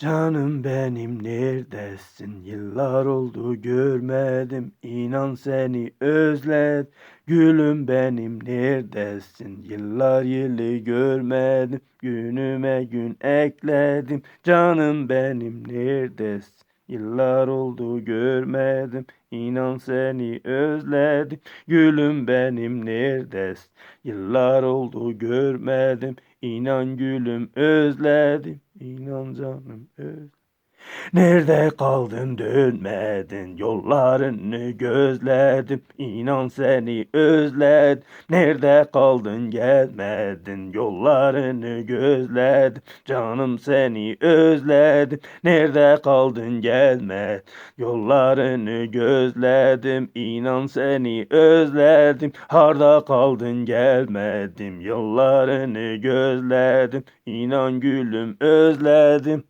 Canım benim neredesin? Yıllar oldu görmedim. İnan seni özledim. Gülüm benim neredesin? Yıllar yılı görmedim. Günüme gün ekledim. Canım benim neredesin? Yıllar oldu görmedim. İnan seni özledim. Gülüm benim neredesin? Yıllar oldu görmedim. İnan gülüm özledim. İnan canım öz. Nerede kaldın dönmedin yollarını gözledim inan seni özledim. Nerede kaldın gelmedin yollarını gözledim Canım seni özledim. Nerede kaldın gelme Yollarını gözledim inan seni özledim. Harda kaldın gelmedim Yollarını gözledim inan gülüm özledim